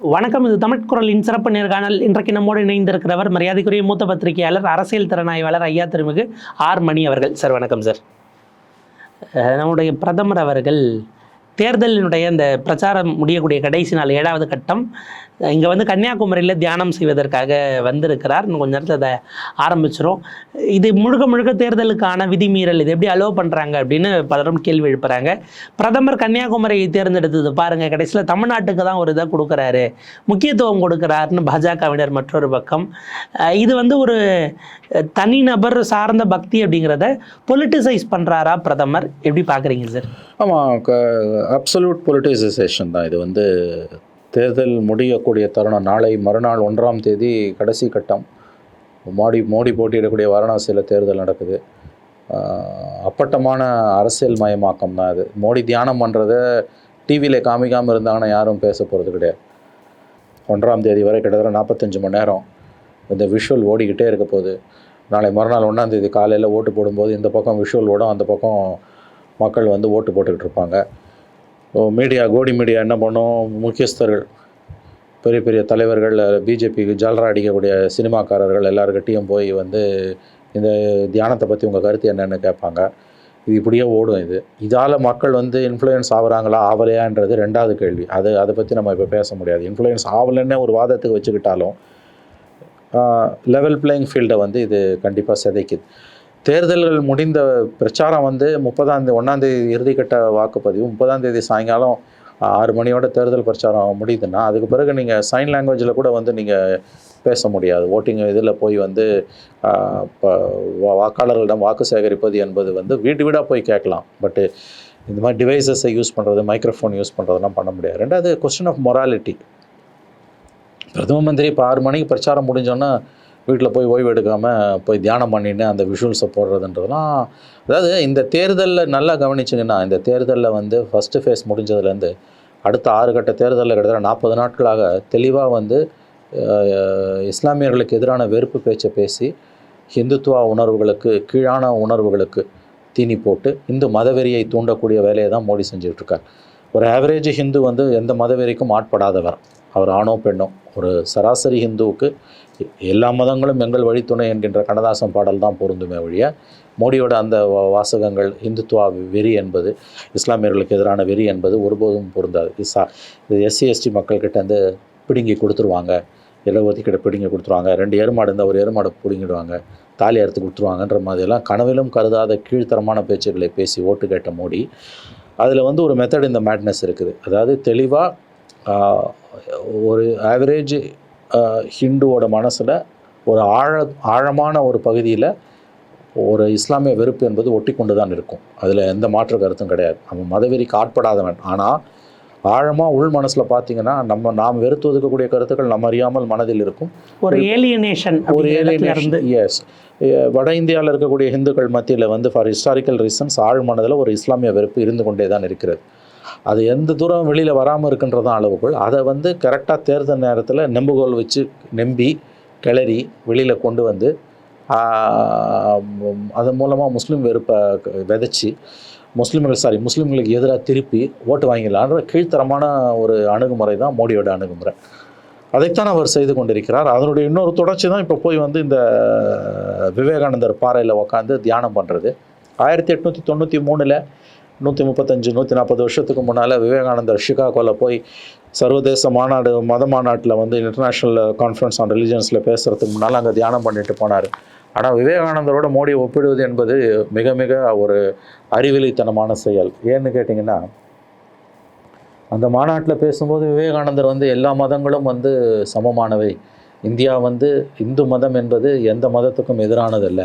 வணக்கம் இது தமிழ் குரலின் சிறப்பு நேர்காணல் இன்றைக்கு நம்மோடு இணைந்திருக்கிறவர் மரியாதைக்குரிய மூத்த பத்திரிகையாளர் அரசியல் திறனாய்வாளர் ஐயா திருமிகு ஆர் மணி அவர்கள். சார் வணக்கம் சார். நம்முடைய பிரதமர் அவர்கள் தேர்தலினுடைய இந்த பிரச்சாரம் முடியக்கூடிய கடைசி நாள் ஏழாவது கட்டம் இங்கே வந்து கன்னியாகுமரியில் தியானம் செய்வதற்காக வந்திருக்கிறார். இன்னும் கொஞ்ச நேரத்தில் அதை ஆரம்பிச்சிடும் இது முழுக்க முழுக்க தேர்தலுக்கான விதிமீறல் இது எப்படி அலோவ் பண்ணுறாங்க அப்படின்னு பலரும் கேள்வி எழுப்புறாங்க. பிரதமர் கன்னியாகுமரியை தேர்ந்தெடுத்தது பாருங்கள் கடைசியில் தமிழ்நாட்டுக்கு தான் ஒரு இதை கொடுக்குறாரு. முக்கியத்துவம் கொடுக்குறாருன்னு பாஜகவினர் மற்றொரு பக்கம். இது வந்து ஒரு தனிநபர் சார்ந்த பக்தி அப்படிங்கிறத பொலிட்டிசைஸ் பண்ணுறாரா பிரதமர்? எப்படி பார்க்குறீங்க சார் ஆமாம் அப்சல்யூட் பொலிட்டிசைசேஷன் தான். இது வந்து தேர்தல் முடியக்கூடிய தருணம். நாளை மறுநாள் ஒன்றாம் தேதி கடைசி கட்டம். மோடி மோடி போட்டியிடக்கூடிய வாரணாசியில் தேர்தல் நடக்குது. அப்பட்டமான அரசியல் மயமாக்கம் தான் அது. மோடி தியானம் பண்ணுறத டிவியில் காமிக்காமல் இருந்தாங்கன்னா யாரும் பேச போகிறது கிடையாது. ஒன்றாம் தேதி வரை கிட்டத்தட்ட நாற்பத்தஞ்சு மணி நேரம் இந்த விஷுவல் ஓடிக்கிட்டே இருக்க போகுது. நாளை மறுநாள் ஒன்றாம் தேதி காலையில் ஓட்டு போடும்போது இந்த பக்கம் விஷுவல் ஓடும் அந்த பக்கம் மக்கள் வந்து ஓட்டு போட்டுக்கிட்டு இருப்பாங்க. மீடியா கோடி மீடியா என்ன பண்ணும்? முக்கியஸ்தர்கள் பெரிய பெரிய தலைவர்கள் பிஜேபிக்கு ஜாலரா அடிக்கக்கூடிய சினிமாக்காரர்கள் எல்லாருக்கிட்டேயும் போய் வந்து இந்த தியானத்தை பற்றி உங்கள் கருத்து என்னென்னு கேட்பாங்க. இது இப்படியே ஓடும் இது. இதால் மக்கள் வந்து இன்ஃப்ளூயன்ஸ் ஆகுறாங்களா ஆகலையான்றது ரெண்டாவது கேள்வி. அது அதை பற்றி நம்ம இப்போ பேச முடியாது. இன்ஃப்ளூயன்ஸ் ஆகலைன்னு ஒரு வாதத்துக்கு வச்சுக்கிட்டாலும் லெவல் பிளேயிங் ஃபீல்டை வந்து இது கண்டிப்பாக சிதைக்குது. தேர்தல்கள் முடிந்த பிரச்சாரம் வந்து முப்பதாம் தேதி ஒன்றாந்தேதி இறுதிக்கட்ட வாக்குப்பதிவு. முப்பதாம் தேதி சாயங்காலம் ஆறு மணியோட தேர்தல் பிரச்சாரம் முடியுதுன்னா அதுக்கு பிறகு நீங்கள் சைன் லாங்குவேஜில் கூட வந்து நீங்கள் பேச முடியாது. ஓட்டிங் இதில் போய் வந்து இப்போ வாக்காளர்களிடம் வாக்கு சேகரிப்பது என்பது வந்து வீடு வீடாக போய் கேட்கலாம். பட்டு இந்த மாதிரி டிவைசஸை யூஸ் பண்ணுறது மைக்ரோஃபோன் யூஸ் பண்ணுறதெல்லாம் பண்ண முடியாது. ரெண்டாவது கொஸ்டின் ஆஃப் மொராலிட்டி பிரதம மந்திரி இப்போ ஆறு மணிக்கு பிரச்சாரம் முடிஞ்சோன்னா வீட்டில் போய் ஓய்வு எடுக்காமல் போய் தியானம் பண்ணிட்டு அந்த விஷுவல்ஸை போடுறதுன்றதுலாம் அதாவது இந்த தேர்தலில் நல்லா கவனிச்சிங்கன்னா இந்த தேர்தலில் வந்து ஃபஸ்ட்டு ஃபேஸ் முடிஞ்சதுலேருந்து அடுத்த ஆறு கட்ட தேர்தலில் கிட்டத்தட்ட நாற்பது நாட்களாக தெளிவாக வந்து இஸ்லாமியர்களுக்கு எதிரான வெறுப்பு பேச்சை பேசி ஹிந்துத்துவா உணர்வுகளுக்கு கீழான உணர்வுகளுக்கு தீனி போட்டு இந்து மதவெறியை தூண்டக்கூடிய வேலையை தான் மோடி செஞ்சுட்ருக்கார். ஒரு ஆவரேஜ் ஹிந்து வந்து எந்த மதவெறிக்கும் ஆட்படாதவர். அவர் ஆணோ பெண்ணோ. ஒரு சராசரி ஹிந்துவுக்கு எல்லா மதங்களும் எங்கள் வழித்துணை என்கின்ற கண்ணதாசன் பாடல் தான் பொருந்துமே ஒழிய மோடியோட அந்த வாசகங்கள் இந்துத்துவா வெறி என்பது இஸ்லாமியர்களுக்கு எதிரான வெறி என்பது ஒருபோதும் பொருந்தாது. இசா இது எஸ்சி எஸ்டி மக்கள்கிட்ட வந்து பிடுங்கி கொடுத்துருவாங்க. இடஒதுக்கீடு பிடுங்கி கொடுத்துருவாங்க. ரெண்டு எருமாடு இருந்தால் ஒரு ஏறுமாடு பிடுங்கிடுவாங்க. தாலி அறுத்து கொடுத்துருவாங்கன்ற மாதிரியெல்லாம் கனவிலும் கருதாத கீழ்த்தரமான பேச்சுக்களை பேசி ஓட்டு கேட்ட மோடி அதில் வந்து ஒரு மெத்தட் இந்த மேட்னஸ் இருக்குது. அதாவது தெளிவாக ஒரு ஆவரேஜ் ஹிந்துவோட மனசில் ஒரு ஆழ ஆழமான ஒரு பகுதியில் ஒரு இஸ்லாமிய வெறுப்பு என்பது ஒட்டி கொண்டு தான் இருக்கும். அதில் எந்த மாற்று கருத்தும் கிடையாது. அவன் மதவெறிக்கு ஆட்படாதவன். ஆனால் ஆழமாக உள் மனசில் பார்த்தீங்கன்னா நம்ம நாம் வெறுத்து ஒதுக்கக்கூடிய கருத்துக்கள் நம்ம அறியாமல் மனதில் இருக்கும். ஒரு ஏலியனேஷன் ஒரு இருந்து எஸ் வட இந்தியாவில் இருக்கக்கூடிய இந்துக்கள் மத்தியில் வந்து ஃபார் ஹிஸ்டாரிக்கல் ரீசன்ஸ் ஆழ் மனதில் ஒரு இஸ்லாமிய வெறுப்பு இருந்து கொண்டே தான் இருக்கிறது. அது எந்த தூரம் வெளியில் வராமல் இருக்குன்றதான் அளவுக்குள் அதை வந்து கரெக்டாக தேர்தல் நேரத்தில் நெம்புகோல் வச்சு நெம்பி கிளறி வெளியில் கொண்டு வந்து அதன் மூலமாக முஸ்லீம் வெறுப்பை விதைச்சி முஸ்லீம்கள் சாரி முஸ்லீம்களுக்கு எதிராக திருப்பி ஓட்டு வாங்கிடலான்ற கீழ்த்தரமான ஒரு அணுகுமுறை தான் மோடியோட அணுகுமுறை. அதைத்தான் அவர் செய்து கொண்டிருக்கிறார். அதனுடைய இன்னொரு தொடர்ச்சி தான் இப்போ போய் வந்து இந்த விவேகானந்தர் பாறையில் உட்காந்து தியானம் பண்ணுறது ஆயிரத்தி எட்நூற்றி தொண்ணூற்றி மூணில் நூற்றி முப்பத்தஞ்சு நூற்றி நாற்பது வருஷத்துக்கு முன்னால் விவேகானந்தர் ஷிகாகோவில் போய் சர்வதேச மாநாடு மத மாநாட்டில் வந்து இன்டர்நேஷ்னல் கான்ஃபரன்ஸ் ஆன் ரிலிஜன்ஸில் பேசுகிறதுக்கு முன்னால் அங்கே தியானம் பண்ணிட்டு போனார். ஆனால் விவேகானந்தரோட மோடியை ஒப்பிடுவது என்பது மிக மிக ஒரு அறிவிலித்தனமான செயல். ஏன்னு கேட்டிங்கன்னா அந்த மாநாட்டில் பேசும்போது விவேகானந்தர் வந்து எல்லா மதங்களும் வந்து சமமானவை. இந்தியா வந்து இந்து மதம் என்பது எந்த மதத்துக்கும் எதிரானதல்ல.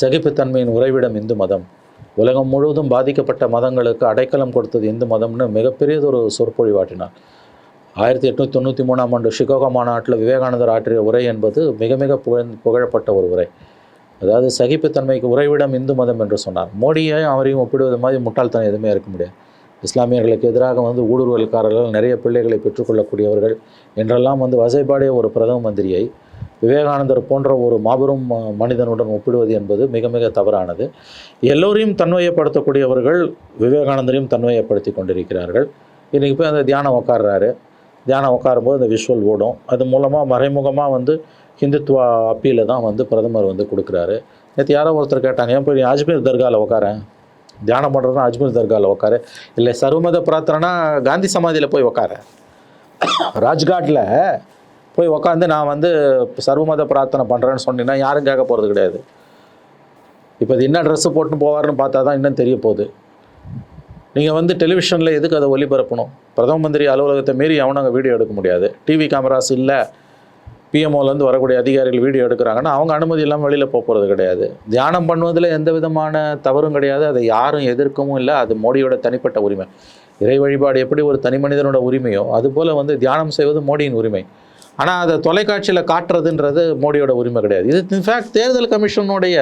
சகிப்புத்தன்மையின் உறைவிடம் இந்து மதம். உலகம் முழுவதும் பாதிக்கப்பட்ட மதங்களுக்கு அடைக்கலம் கொடுத்தது இந்து மதம்னு மிகப்பெரியதொரு சொற்பொழிவாட்டினார். ஆயிரத்தி எட்நூற்றி தொண்ணூற்றி மூணாம் ஆண்டு சிகாகோ மாநாட்டில் விவேகானந்தர் ஆற்றிய உரை என்பது மிக மிக புகழ் புகழப்பட்ட ஒரு உரை. அதாவது சகிப்புத்தன்மைக்கு உறைவிடம் இந்து மதம் என்று சொன்னார். மோடியை அவரையும் ஒப்பிடுவது மாதிரி முட்டாள்தனம் எதுவுமே இருக்க முடியாது. இஸ்லாமியர்களுக்கு எதிராக வந்து ஊடுருவல்காரர்கள் நிறைய பிள்ளைகளை பெற்றுக்கொள்ளக்கூடியவர்கள் என்றெல்லாம் வந்து வசைபாடிய ஒரு பிரதம மந்திரியை விவேகானந்தர் போன்ற ஒரு மாபெரும் மனிதனுடன் ஒப்பிடுவது என்பது மிக மிக தவறானது. எல்லோரையும் தன்மையப்படுத்தக்கூடியவர்கள் விவேகானந்தரையும் தன்மையப்படுத்தி கொண்டிருக்கிறார்கள். இன்றைக்கி போய் அந்த தியானம் உட்கார்றாரு தியானம் உட்காரும்போது அந்த விஷுவல் ஓடும். அது மூலமாக மறைமுகமாக வந்து ஹிந்துத்துவா அப்பீலை தான் வந்து பிரதமர் வந்து கொடுக்குறாரு. நேற்று யாரோ ஒருத்தர் கேட்டாங்க ஏன் போய் அஜ்மீர் தர்காவில் உட்காரேன் தியானம் பண்ணுறதுனா அஜ்மீர் தர்காவில் உட்காரு இல்லை சர்வமத பிரார்த்தனைனா காந்தி சமாதியில் போய் உட்கார ராஜ்காட்டில் போய் உக்காந்து நான் வந்து சர்வமத பிரார்த்தனை பண்ணுறேன்னு சொன்னீங்கன்னா யாரும் கேட்க போகிறது கிடையாது. இப்போ இது என்ன ட்ரெஸ்ஸு போட்டு போவார்னு பார்த்தா தான் இன்னும் தெரிய போகுது. நீங்கள் வந்து டெலிவிஷனில் எதுக்கு அதை ஒளிபரப்பணும்? பிரதம மந்திரி அலுவலகத்தை மீறி அவனும் அங்கே வீடியோ எடுக்க முடியாது. டிவி கேமராஸ் இல்லை. பிஎம்ஓலேருந்து வரக்கூடிய அதிகாரிகள் வீடியோ எடுக்கிறாங்கன்னா அவங்க அனுமதி இல்லாமல் வெளியில் போக போகிறது கிடையாது. தியானம் பண்ணுவதில் எந்த விதமான தவறும் கிடையாது. அதை யாரும் எதிர்க்கவும் இல்லை. அது மோடியோட தனிப்பட்ட உரிமை. இறை வழிபாடு எப்படி ஒரு தனி மனிதனோட உரிமையோ அதுபோல் வந்து தியானம் செய்வது மோடியின் உரிமை. ஆனால் அதை தொலைக்காட்சியில் காட்டுறதுன்றது மோடியோட உரிமை கிடையாது. இது இன்ஃபேக்ட் தேர்தல் கமிஷனுடைய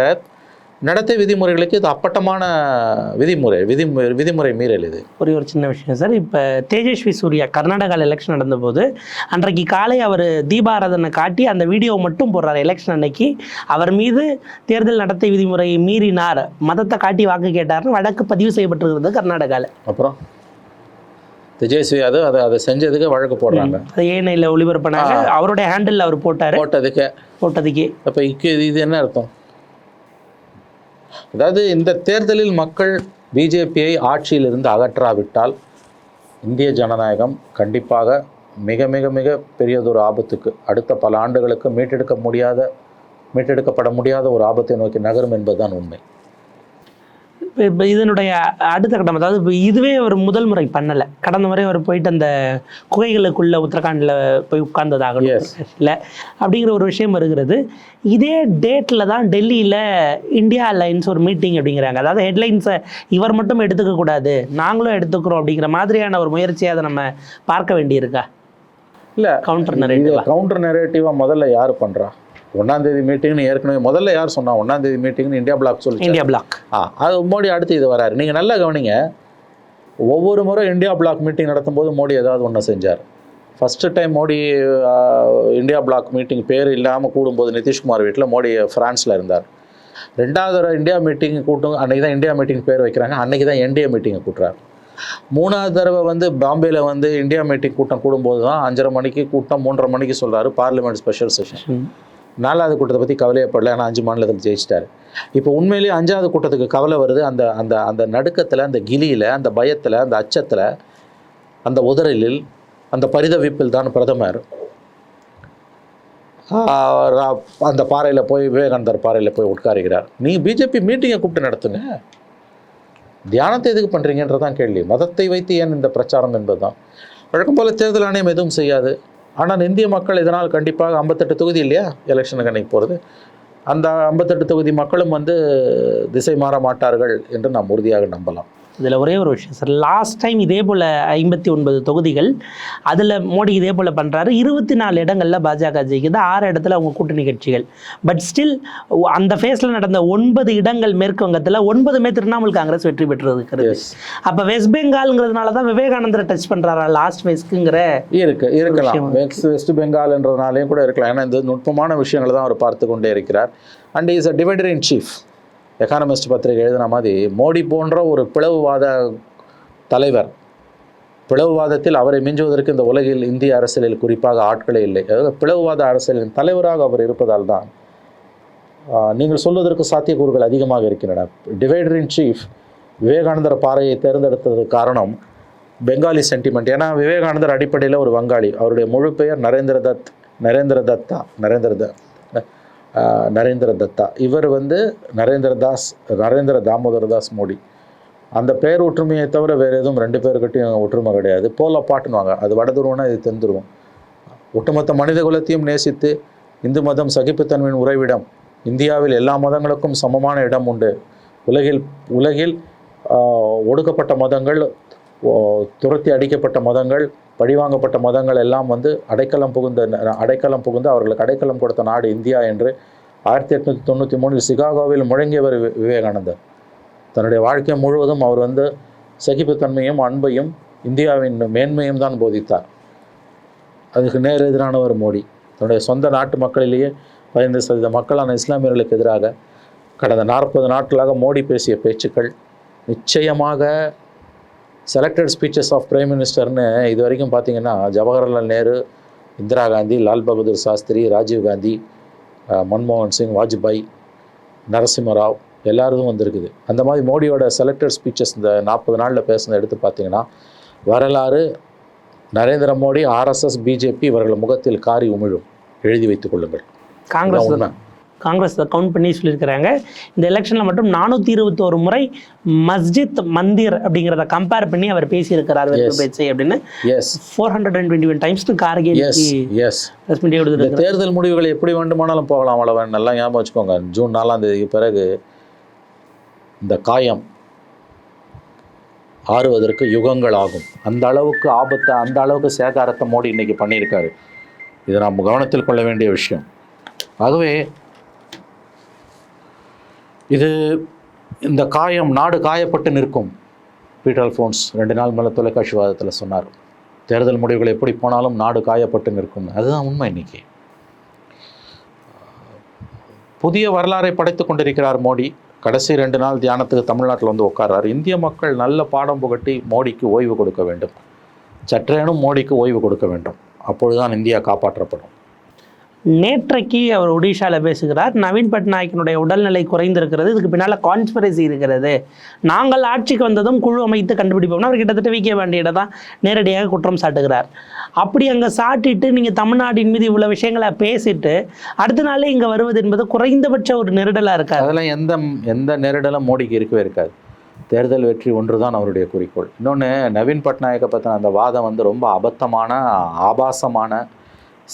நடத்தை விதிமுறைகளுக்கு இது அப்பட்டமான விதிமுறை விதி விதிமுறை மீறல் இது. ஒரே ஒரு சின்ன விஷயம் சார். இப்போ தேஜஸ்வி சூர்யா கர்நாடகாவில் எலெக்ஷன் நடந்தபோது அன்றைக்கு காலை அவர் தீபாராதனை காட்டி அந்த வீடியோவை மட்டும் போடுறாரு எலெக்ஷன் அன்னைக்கு. அவர் மீது தேர்தல் நடத்தை விதிமுறையை மீறினார் மதத்தை காட்டி வாக்கு கேட்டார்னு வழக்கு பதிவு செய்யப்பட்டிருக்கிறது கர்நாடகாவில் அப்புறம்? தேஜஸ்வி அது அதை அதை செஞ்சதுக்கு வழக்கு போடுறாங்க. அது ஏனையில் ஒளிபரப்பினாங்க. அவருடைய ஹேண்டில் அவர் போட்டார். போட்டதுக்கு. போட்டதுக்கே. அப்போ இக்கு இது என்ன அர்த்தம்? அதாவது இந்த தேர்தலில் மக்கள் பிஜேபியை ஆட்சியிலிருந்து அகற்றாவிட்டால் இந்திய ஜனநாயகம் கண்டிப்பாக மிக மிக மிக பெரியதொரு ஆபத்துக்கு அடுத்த பல ஆண்டுகளுக்கு மீட்டெடுக்க முடியாத மீட்டெடுக்கப்பட முடியாத ஒரு ஆபத்தை நோக்கி நகரும் என்பதுதான் உண்மை. இப்போ இதனுடைய அடுத்த கட்டம் அதாவது இப்போ இதுவே அவர் முதல் முறை பண்ணலை. கடந்த முறை அவர் போயிட்டு அந்த குகைகளுக்குள்ள உத்தரகாண்டில் போய் உட்கார்ந்ததாகணும். இல்லை அப்படிங்கிற ஒரு விஷயம் வருகிறது. இதே டேட்டில் தான் டெல்லியில் இந்தியா அலைன்ஸ் ஒரு மீட்டிங் அப்படிங்கிறாங்க. அதாவது ஹெட்லைன்ஸை இவர் மட்டும் எடுத்துக்க கூடாது நாங்களும் எடுத்துக்கிறோம் அப்படிங்கிற மாதிரியான ஒரு முயற்சியை அதை நம்ம பார்க்க வேண்டியிருக்கா? இல்லை கவுண்டர் நரேட்டிவா கவுண்டர் நெரேட்டிவாக முதல்ல யார் பண்ணுறா ஒன்றாம் தேதி மீட்டிங்னு ஏற்கனவே முதல்ல யார் சொன்னா? ஒன்றாம் தேதி மீட்டிங்னு இந்தியா பிளாக் சொல்லி இந்தியா பிளாக் ஆ அது மோடி அடுத்து இது வராரு. நீங்கள் நல்லா கவனிங்க ஒவ்வொரு முறை இந்தியா பிளாக் மீட்டிங் நடத்தும்போது மோடி ஏதாவது ஒன்று செஞ்சார். First time Modi India bloc meeting பேர் இல்லாமல் கூடும்போது நிதிஷ்குமார் வீட்டில் மோடி ஃப்ரான்ஸில் இருந்தார். ரெண்டாவது தடவை இந்தியா மீட்டிங் கூட்டம் அன்றைக்கி தான் இந்தியா மீட்டிங் பேர் வைக்கிறாங்க. அன்றைக்கி தான் என்டிஏ மீட்டிங்கை கூட்டுறாரு. மூணாவது தடவை வந்து பாம்பேயில் வந்து இந்தியா மீட்டிங் கூட்டம் கூடும்போது தான் அஞ்சரை மணிக்கு கூட்டம் மூன்றரை மணிக்கு சொல்றாரு பார்லிமெண்ட் ஸ்பெஷல் செஷன் நாலாவது கூட்டத்தை பற்றி கவலையப்படல ஆனால் அஞ்சு மாநிலத்தில் ஜெயிச்சிட்டாரு. இப்போ உண்மையிலேயே அஞ்சாவது கூட்டத்துக்கு கவலை வருது. அந்த அந்த அந்த நடுக்கத்தில் அந்த கிலியில் அந்த பயத்தில் அந்த அச்சத்தில் அந்த உதறலில் அந்த பரிதவிப்பில் தான் பிரதமர். ஆஹ், அந்த பாறையில் போய் விவேகானந்தர் பாறையில் போய் உட்காருகிறார். நீங்கள் பிஜேபி மீட்டிங்கை கூப்பிட்டு நடத்துங்க தியானத்தை எதுக்கு பண்ணுறீங்கன்றதான் கேள்வி. மதத்தை வைத்து ஏன் இந்த பிரச்சாரம் என்பதுதான். வழக்கம் போல தேர்தல் ஆணையம் எதுவும் செய்யாது. ஆனால் இந்திய மக்கள் இதனால் கண்டிப்பாக ஐம்பத்தெட்டு தொகுதி இல்லையா? எலெக்ஷனுக்கு அன்னைக்கு போகிறது அந்த ஐம்பத்தெட்டு தொகுதி மக்களும் வந்து திசை மாற மாட்டார்கள் என்று நாம் உறுதியாக நம்பலாம். இதில் ஒரே ஒரு விஷயம் சார். லாஸ்ட் டைம் இதே போல் ஐம்பத்தி ஒன்பது தொகுதிகள் அதில் மோடி இதே போல் பண்ணுறாரு. இருபத்தி நாலு இடங்களில் பாஜக ஜெயிக்குது ஆறு இடத்துல அவங்க கூட்டணி கட்சிகள். பட் ஸ்டில் அந்த ஃபேஸில் நடந்த ஒன்பது இடங்கள் மேற்கு வங்கத்தில் ஒன்பதுமே திரிணாமுல் காங்கிரஸ் வெற்றி பெற்றிருக்கிறது அப்போ வெஸ்ட் பெங்கால்ங்கிறதுனால தான் விவேகானந்தரை டச் பண்ணுறாரா லாஸ்ட் ஃபேஸ்க்குங்கிற இருக்கு இருக்கலாம். வெஸ்ட் வெஸ்ட் பெங்கால்ன்றதுனாலையும் கூட இருக்கலாம். ஏன்னா இந்த நுட்பமான விஷயங்களை தான் அவர் பார்த்து கொண்டே இருக்கிறார் and is a divider in chief Economist பத்திரிகை எழுதின மாதிரி மோடி போன்ற ஒரு பிளவுவாத தலைவர் பிளவுவாதத்தில் அவரை மிஞ்சுவதற்கு இந்த உலகில் இந்திய அரசியலில் குறிப்பாக ஆட்களே இல்லை. அதாவது பிளவுவாத அரசியலின் தலைவராக அவர் இருப்பதால் தான் நீங்கள் சொல்வதற்கு சாத்தியக்கூறுகள் அதிகமாக இருக்கின்றன. டிவைடர் இன் சீஃப் விவேகானந்தர் பாறையை தேர்ந்தெடுத்தது காரணம் பெங்காலி சென்டிமெண்ட் ஏன்னா விவேகானந்தர் அடிப்படையில் ஒரு வங்காளி. அவருடைய முழு பெயர் நரேந்திர தத் நரேந்திர தத்தா நரேந்திர தத் நரேந்திர தத்தா. இவர் வந்து நரேந்திர தாஸ் நரேந்திர தாமோதர தாஸ் மோடி. அந்த பேர் ஒற்றுமையை தவிர வேறு எதுவும் ரெண்டு பேருக்கிட்டையும் ஒற்றுமை கிடையாது. போல பாட்டுனுவாங்க அது வடதுருவம்னா இது தென்துருவம் ஒட்டுமொத்த மனித குலத்தையும் நேசித்து இந்து மதம் சகிப்புத்தன்மையின் உறைவிடம் இந்தியாவில் எல்லா மதங்களுக்கும் சமமான இடம் உண்டு. உலகில் உலகில் ஒடுக்கப்பட்ட மதங்கள் துரத்தி அடிக்கப்பட்ட மதங்கள் பழிவாங்கப்பட்ட மதங்கள் எல்லாம் வந்து அடைக்கலம் புகுந்த அடைக்கலம் புகுந்து அவர்களுக்கு அடைக்கலம் கொடுத்த நாடு இந்தியா என்று ஆயிரத்தி எட்நூற்றி தொண்ணூற்றி மூணில் சிகாகோவில் முழங்கியவர் வி- விவேகானந்தர். தன்னுடைய வாழ்க்கை முழுவதும் அவர் வந்து சகிப்புத்தன்மையும் அன்பையும் இந்தியாவின் மேன்மையும் தான் போதித்தார். அதுக்கு நேர் எதிரானவர் மோடி. தன்னுடைய சொந்த நாட்டு மக்களிலேயே பதினைந்து சதவீத மக்களான இஸ்லாமியர்களுக்கு எதிராக கடந்த நாற்பது நாட்களாக மோடி பேசிய பேச்சுக்கள் நிச்சயமாக செலக்டட் ஸ்பீச்சஸ் ஆஃப் பிரைம் மினிஸ்டர்னு இது வரைக்கும் பார்த்தீங்கன்னா ஜவஹர்லால் நேரு இந்திரா காந்தி லால் பகதூர் சாஸ்திரி ராஜீவ் காந்தி மன்மோகன் சிங் வாஜ்பாய் நரசிம்மராவ் எல்லாரும் வந்திருக்குது. அந்த மாதிரி மோடியோட செலக்டட் ஸ்பீச்சஸ் இந்த நாற்பது நாளில் பேசுனதை எடுத்து பார்த்தீங்கன்னா வரலாறு நரேந்திர மோடி ஆர்எஸ்எஸ் பிஜேபி இவர்கள் முகத்தில் காரி உமிழும். எழுதி வைத்துக் கொள்ளுங்கள். காங்கிரஸ் காங்கிரஸ் கவுண்ட் பண்ணி சொல்லியிருக்கிறாங்க. இந்த எலெக்ஷனில் மட்டும் நானூற்றி இருபத்தோரு முறை மஸ்ஜித் மந்திர் அப்படிங்கிறத கம்பேர் பண்ணி அவர் பேசியிருக்கிறார். பேச்சு அப்படின்னு. Four hundred and twenty one times Kharge S தேர்தல் முடிவுகள் எப்படி வேண்டுமானாலும் போகலாம் அவ்வளவன் நல்லா ஞாபகம் வச்சுக்கோங்க. ஜூன் நாலாம் தேதிக்கு பிறகு இந்த காயம் ஆறுவதற்கு யுகங்கள் ஆகும். அந்த அளவுக்கு ஆபத்தை அந்த அளவுக்கு சேதாரத்தை மோடி இன்னைக்கு பண்ணியிருக்காரு. இதை நாம் கவனத்தில் கொள்ள வேண்டிய விஷயம். ஆகவே இது இந்த காயம் நாடு காயப்பட்டு நிற்கும். பீட்டர் அல்ஃபோன்ஸ் ரெண்டு நாள் மேலே தொலைக்காட்சி வாதத்தில் சொன்னார் தேர்தல் முடிவுகள் எப்படி போனாலும் நாடு காயப்பட்டு நிற்கும். அதுதான் உண்மை இன்னைக்கு. புதிய வரலாறை படைத்துக் கொண்டிருக்கிறார் மோடி. கடைசி ரெண்டு நாள் தியானத்துக்கு தமிழ்நாட்டில் வந்து உட்கார்றார். இந்திய மக்கள் நல்ல பாடம் புகட்டி மோடிக்கு ஓய்வு கொடுக்க வேண்டும். சற்றேனும் மோடிக்கு ஓய்வு கொடுக்க வேண்டும். அப்பொழுதுதான் இந்தியா காப்பாற்றப்படும். நேற்றைக்கு அவர் ஒடிஷாவில் பேசுகிறார். நவீன் பட்நாயக்கினுடைய உடல்நிலை குறைந்திருக்கிறது. இதுக்கு பின்னால் கான்ஸ்பிரசி இருக்கிறது. நாங்கள் ஆட்சிக்கு வந்ததும் குழு அமைத்து கண்டுபிடிப்போம்னா அவர் கிட்டத்தட்ட விக்க வேண்டியதை தான் நேரடியாக குற்றம் சாட்டுகிறார். அப்படி அங்கே சாட்டிட்டு நீங்கள் தமிழ்நாட்டின் மீது இவ்வளோ விஷயங்களை பேசிட்டு அடுத்த நாளே இங்கே வருவது என்பது குறைந்தபட்ச ஒரு நெருடலாக இருக்காது. அதெல்லாம் எந்த எந்த நெருடலும் மோடிக்கு இருக்கவே இருக்காது. தேர்தல் வெற்றி ஒன்று தான் அவருடைய குறிக்கோள். இன்னொன்று நவீன் பட்நாயக்கை பற்றின அந்த வாதம் வந்து ரொம்ப அபத்தமான ஆபாசமான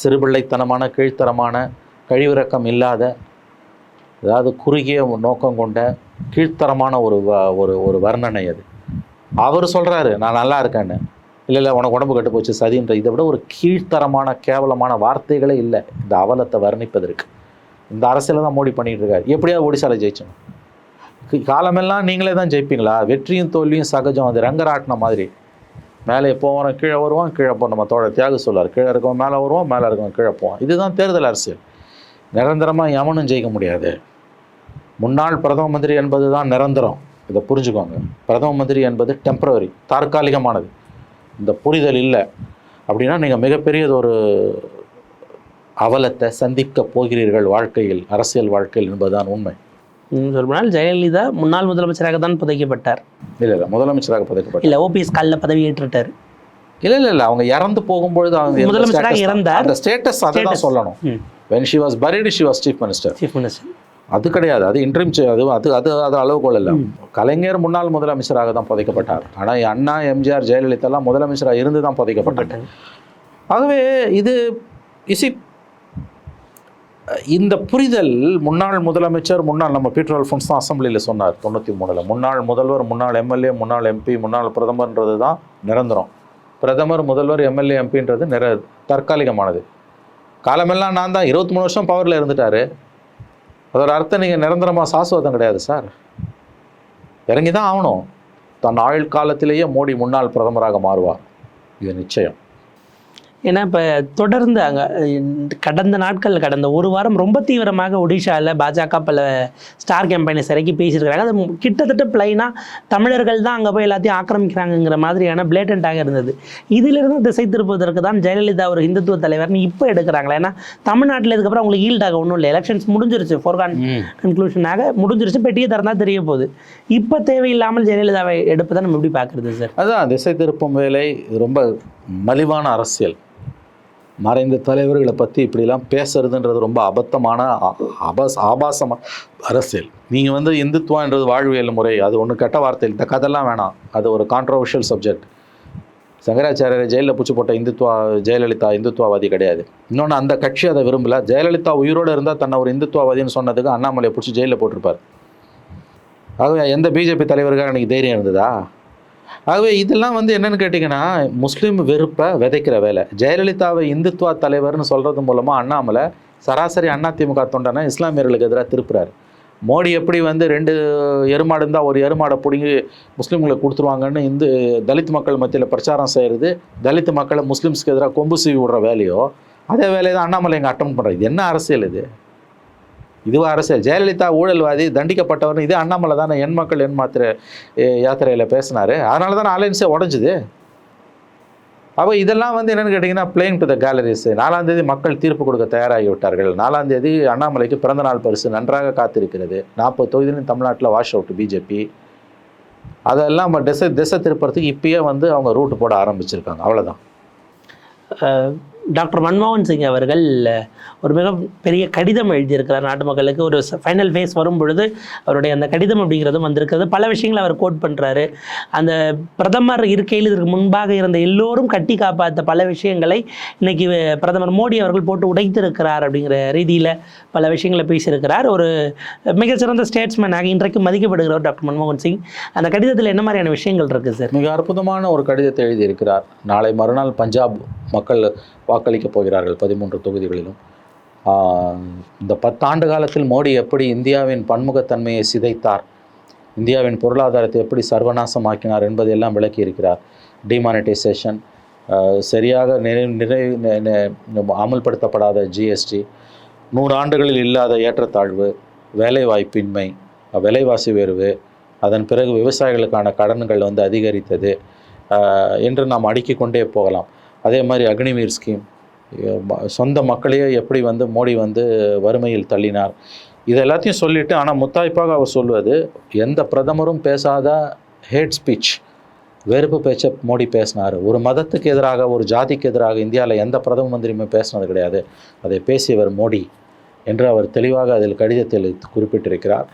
சிறுபிள்ளைத்தனமான கீழ்த்தரமான கழிவிறக்கம் இல்லாத அதாவது குறுகிய நோக்கம் கொண்ட கீழ்த்தரமான ஒரு வ- ஒரு ஒரு வர்ணனை அது. அவர் சொல்கிறாரு நான் நல்லா இருக்கேன்னு. இல்லை இல்லை உனக்கு உடம்பு கெட்டு போச்சு சதின்ற. இதை விட ஒரு கீழ்த்தரமான கேவலமான வார்த்தைகளே இல்லை. இந்த அவலத்தை வர்ணிப்பதற்கு. இந்த அரசியலை தான் மோடி பண்ணிட்டு இருக்காரு எப்படியாவது ஒடிசாவில் ஜெயிச்சணும் காலமெல்லாம் நீங்களே தான் ஜெயிப்பீங்களா? வெற்றியும் தோல்வியும் சகஜம். அது ரங்கராட்டின மாதிரி. மேலே போவான் கீழே வருவான் கீழே போ நம்ம தோழர் தியாக சொல்லார் கீழே இருக்கவன் மேலே வருவான் மேலே இருக்கவன் கீழே போவான். இதுதான் தேர்தல் அரசியல். நிரந்தரமாக எவனும் ஜெயிக்க முடியாது. முன்னாள் பிரதம மந்திரி என்பது தான் நிரந்தரம். இதை புரிஞ்சுக்கோங்க. பிரதம மந்திரி என்பது டெம்பரவரி தற்காலிகமானது. இந்த புரிதல் இல்லை. அப்படின்னா நீங்கள் மிகப்பெரியது ஒரு அவலத்தை சந்திக்க போகிறீர்கள் வாழ்க்கையில் அரசியல் வாழ்க்கையில் என்பதுதான் உண்மை. சொல்லப்போனால் ஜெயலலிதா முன்னாள் முதலமைச்சராக தான் புதைக்கப்பட்டார். இல்லை இல்லை முதலமைச்சராக பதக்கப்பட்ட இல்லை ஓபிஎஸ் காலில் பதவி ஏற்றுட்டார் இல்லை இல்லை இல்லை அவங்க இறந்து போகும்பொழுது அவங்க முதலமைச்சராக. இறந்தார். அந்த ஸ்டேட்டஸ் அதை தான். சொல்லணும். When she was buried she was chief minister chief minister அது கிடையாது. அது இன்ட்ரீம் அது அது அது அது அளவுகோல் இல்லை. கலைஞர் முன்னாள் முதலமைச்சராக தான் புதைக்கப்பட்டார். ஆனால் அண்ணா எம்ஜிஆர் ஜெயலலிதாலாம் முதலமைச்சராக இருந்து தான் புதைக்கப்பட்டாங்க. ஆகவே இது இசி இந்த புரிதல் முன்னாள் முதலமைச்சர் முன்னாள் நம்ம பீட்டர் அல்ஃபோன்ஸ் தான் அசம்பிளியில் சொன்னார் தொண்ணூற்றி மூணில். முன்னாள் முதல்வர் முன்னாள் எம்எல்ஏ முன்னாள் எம்பி முன்னாள் பிரதமர்ன்றது தான் நிரந்தரம். பிரதமர் முதல்வர் எம்எல்ஏ எம்பின்றது நிர தற்காலிகமானது. காலமெல்லாம் நான் தான் இருபத்தி மூணு வருஷம் பவரில் இருந்துட்டாரு. அதோட அர்த்தம் நீங்கள் நிரந்தரமாக சாஸ்வதம் கிடையாது சார். இறங்கி தான் ஆகணும். தன் ஆயுள் காலத்திலேயே மோடி முன்னாள் பிரதமராக மாறுவார். இது நிச்சயம். ஏன்னா இப்போ தொடர்ந்து அங்கே கடந்த நாட்கள் கடந்த ஒரு வாரம் ரொம்ப தீவிரமாக ஒடிஷாவில் பாஜக பல ஸ்டார் கேம்பெயினை சிறக்கி பேசியிருக்கிறாங்க. அது கிட்டத்தட்ட பிளைனாக தமிழர்கள் தான் அங்கே போய் எல்லாத்தையும் ஆக்கிரமிக்கிறாங்கங்கிற மாதிரியான பிளேட்டண்டாக இருந்தது. இதிலிருந்து திசை திருப்புவதற்கு தான் ஜெயலலிதா ஒரு இந்துத்துவ தலைவர்னு இப்போ எடுக்கிறாங்களா. ஏன்னா தமிழ்நாட்டில் இதுக்கப்புறம் அவங்களுக்கு ஈல்டாக ஒன்றும் இல்லை. எலெக்ஷன்ஸ் முடிஞ்சிருச்சு. ஃபோர்கான் கன்க்ளூஷனாக முடிஞ்சிருச்சு. பெட்டியை திறந்தா தெரிய போகுது. இப்போ தேவையில்லாமல் ஜெயலலிதாவை எடுப்பதை நம்ம எப்படி பார்க்குறது சார்? அதான் திசை திருப்பும் வேலை ரொம்ப மலிவான அரசியல். மறைந்த தலைவர்களை பற்றி இப்படிலாம் பேசுறதுன்றது ரொம்ப அபத்தமான அபஸ் ஆபாசமாக ஆபாசமான அரசியல். நீங்கள் வந்து இந்துத்துவான்றது வாழ்வியல் முறை. அது ஒன்று கெட்ட வார்த்தை இந்த கதைலாம் வேணாம். அது ஒரு கான்ட்ரவர்ஷியல் சப்ஜெக்ட் சங்கராச்சாரியரை ஜெயிலில் பூச்சி போட்ட இந்துத்துவா ஜெயலலிதா இந்துத்துவாவாதி கிடையாது. இன்னொன்று அந்த கட்சி அதை விரும்பல. ஜெயலலிதா உயிரோடு இருந்தால் தன்னை ஒரு இந்துத்துவாதின்னு சொன்னதுக்கு அண்ணாமலையை பிடிச்சி ஜெயிலில் போட்டிருப்பார். ஆகவே எந்த பிஜேபி தலைவருக்காக எனக்கு தைரியம் இருந்ததா? ஆகவே இதெல்லாம் வந்து என்னன்னு கேட்டிங்கன்னா முஸ்லீம் வெறுப்பை விதைக்கிற வேலை. ஜெயலலிதாவை இந்துத்துவா தலைவர்னு சொல்கிறது மூலமாக அண்ணாமலை சராசரி அதிமுக தொண்டனை இஸ்லாமியர்களுக்கு எதிராக திருப்புறாரு. மோடி எப்படி வந்து ரெண்டு எருமாடு இருந்தால் ஒரு எருமாடை பிடுங்கி முஸ்லீம்களுக்கு கொடுத்துருவாங்கன்னு இந்து தலித் மக்கள் மத்தியில் பிரச்சாரம் செய்கிறது தலித் மக்களை முஸ்லீம்ஸ்க்கு எதிராக கொம்பு சீவி விடுற வேலையோ அதே வேலையை தான் அண்ணாமலை இங்கே அட்டம் பண்ணுறது இது என்ன அரசியல் இது? இதுவாக அரசியல். ஜெயலலிதா ஊழல்வாதி தண்டிக்கப்பட்டவர் இதே அண்ணாமலை தானே என் மக்கள் என் மாத்திரை யாத்திரையில் பேசினாரு. அதனால தானே அலையன்ஸே உடஞ்சிது. அப்போ இதெல்லாம் வந்து என்னென்னு கேட்டிங்கன்னா பிளேயிங் டு த கேலரிஸ் நாலாம் தேதி மக்கள் தீர்ப்பு கொடுக்க தயாராகி விட்டார்கள். நாலாம் தேதி அண்ணாமலைக்கு பிறந்தநாள் பரிசு நன்றாக காத்திருக்கிறது. நாற்பது தொகுதியிலும் தமிழ்நாட்டில் வாஷ் அவுட் பிஜேபி அதெல்லாம் நம்ம திசை திசை திருப்புறதுக்கு இப்பயே வந்து அவங்க ரூட்டு போட ஆரம்பிச்சிருக்காங்க. அவ்வளோதான் டாக்டர் மன்மோகன் சிங் அவர்கள் ஒரு மிக பெரிய கடிதம் எழுதியிருக்கிறார் நாட்டு மக்களுக்கு. ஒரு ஃபைனல் ஃபேஸ் வரும் பொழுது அவருடைய அந்த கடிதம் அப்படிங்கிறதும் வந்திருக்கிறது. பல விஷயங்களை அவர் கோட் பண்ணுறாரு அந்த பிரதமர் இருக்கையில் இதற்கு முன்பாக இருந்த எல்லோரும் கட்டி காப்பாற்ற பல விஷயங்களை இன்றைக்கி பிரதமர் மோடி அவர்கள் போட்டு உடைத்திருக்கிறார் அப்படிங்கிற ரீதியில் பல விஷயங்களை பேசியிருக்கிறார். ஒரு மிகச்சிறந்த ஸ்டேட்ஸ்மேனாக இன்றைக்கு மதிக்கப்படுகிறவர் டாக்டர் மன்மோகன் சிங். அந்த கடிதத்தில் என்ன மாதிரியான விஷயங்கள் இருக்குது சார்? மிக அற்புதமான ஒரு கடிதத்தை எழுதியிருக்கிறார். நாளை மறுநாள் பஞ்சாப் மக்கள் வாக்களிக்கப் போகிறார்கள் பதிமூன்று தொகுதிகளிலும். இந்த பத்தாண்டு காலத்தில் மோடி எப்படி இந்தியாவின் பன்முகத்தன்மையை சிதைத்தார் இந்தியாவின் பொருளாதாரத்தை எப்படி சர்வநாசமாக்கினார் என்பதையெல்லாம் விளக்கியிருக்கிறார். டிமானிட்டைசேஷன் சரியாக நிறை நிறை அமல்படுத்தப்படாத ஜிஎஸ்டி நூறாண்டுகளில் இல்லாத ஏற்றத்தாழ்வு வேலைவாய்ப்பின்மை விலைவாசி உயர்வு அதன் பிறகு விவசாயிகளுக்கான கடன்கள் வந்து அதிகரித்தது என்று நாம் அடுக்கிக் கொண்டே போகலாம். அதே மாதிரி அக்னிவீர் ஸ்கீம் சொந்த மக்களையே எப்படி வந்து மோடி வந்து வறுமையில் தள்ளினார்? இது எல்லாத்தையும் சொல்லிவிட்டு ஆனால் முத்தாய்ப்பாக அவர் சொல்வது எந்த பிரதமரும் பேசாத ஹேட் ஸ்பீச் வெறுப்பு பேச்சை மோடி பேசினார். ஒரு மதத்துக்கு எதிராக ஒரு ஜாதிக்கு எதிராக இந்தியாவில் எந்த பிரதம மந்திரியுமே பேசினது கிடையாது. அதை பேசியவர் மோடி என்று அவர் தெளிவாக அதில் கடிதத்தில் குறிப்பிட்டிருக்கிறார்.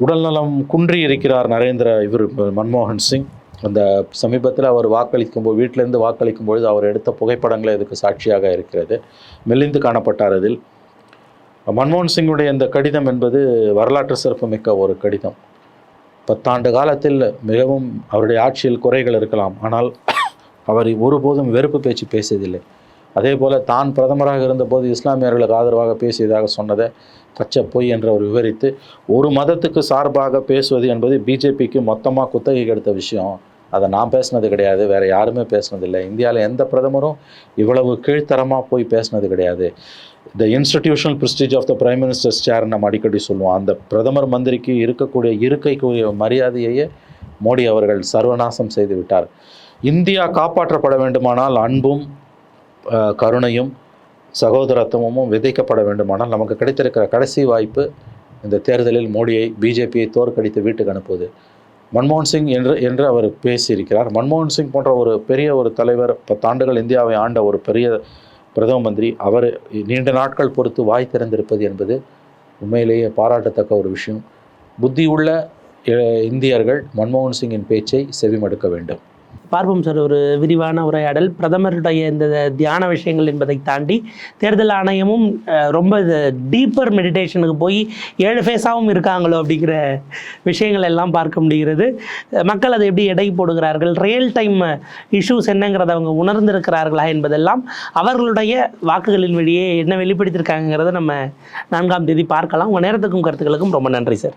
உடல்நலம் குன்றி இருக்கிறார் நரேந்திர இவர் மன்மோகன் சிங். அந்த சமீபத்தில் அவர் வாக்களிக்கும் போது வீட்டிலேருந்து வாக்களிக்கும் பொழுது அவர் எடுத்த புகைப்படங்களே இதுக்கு சாட்சியாக இருக்கிறது. மெலிந்து காணப்பட்டார் அதில். மன்மோகன் சிங்குடைய இந்த கடிதம் என்பது வரலாற்று சிறப்புமிக்க ஒரு கடிதம். பத்தாண்டு காலத்தில் மிகவும் அவருடைய ஆட்சியில் குறைகள் இருக்கலாம். ஆனால் அவர் ஒருபோதும் வெறுப்பு பேச்சு பேசியதில்லை. அதே போல் தான் பிரதமராக இருந்தபோது இஸ்லாமியர்களுக்கு ஆதரவாக பேசியதாக சொன்னதை பச்சை பொய் என்று அவர் விவரித்து ஒரு மதத்துக்கு சார்பாக பேசுவது என்பது பிஜேபிக்கு மொத்தமாக குத்தகை எடுத்த விஷயம். அதை நான் பேசினது கிடையாது வேறு யாருமே பேசினதில்லை. இந்தியாவில் எந்த பிரதமரும் இவ்வளவு கீழ்த்தரமாக போய் பேசினது கிடையாது. The institutional prestige of the prime minister's chair நம்ம அடிக்கடி சொல்லுவோம். அந்த பிரதமர் மந்திரிக்கு இருக்கக்கூடிய இருக்கைக்குரிய மரியாதையையே மோடி அவர்கள் சர்வநாசம் செய்து விட்டார். இந்தியா காப்பாற்றப்பட வேண்டுமானால் அன்பும் கருணையும் சகோதரத்துவமும் விதைக்கப்பட வேண்டுமானால் நமக்கு கிடைத்திருக்கிற கடைசி வாய்ப்பு இந்த தேர்தலில் மோடியை பிஜேபியை தோற்கடித்து வீட்டுக்கு அனுப்புவது. மன்மோகன் சிங் என்று என்று அவர் பேசியிருக்கிறார். மன்மோகன் சிங் போன்ற ஒரு பெரிய ஒரு தலைவர் பத்தாண்டுகள் இந்தியாவை ஆண்ட ஒரு பெரிய பிரதம மந்திரி அவர் நீண்ட நாட்கள் பொறுத்து வாய் திறந்திருப்பது என்பது உண்மையிலேயே பாராட்டத்தக்க ஒரு விஷயம். புத்தியுள்ள உள்ள இந்தியர்கள் மன்மோகன் சிங்கின் பேச்சை செவிமடுக்க வேண்டும். பார்ப்போம் சார் ஒரு விரிவான உரையாடல். பிரதமருடைய இந்த தியான விஷயங்கள் என்பதை தாண்டி தேர்தல் ஆணையமும் ரொம்ப டீப்பர் மெடிடேஷனுக்கு போய் ஏழு ஃபேஸாகவும் இருக்காங்களோ அப்படிங்கிற விஷயங்கள் எல்லாம் பார்க்க முடிகிறது. மக்கள் அதை எப்படி எடை போடுகிறார்கள்? ரியல் டைம் இஷ்யூஸ் என்னங்கிறத அவங்க உணர்ந்திருக்கிறார்களா என்பதெல்லாம் அவர்களுடைய வாக்குகளின் வழியே என்ன வெளிப்படுத்தியிருக்காங்கிறத நம்ம நான்காம் தேதி பார்க்கலாம். உங்கள் நேரத்துக்கும் கருத்துக்களுக்கும் ரொம்ப நன்றி சார்.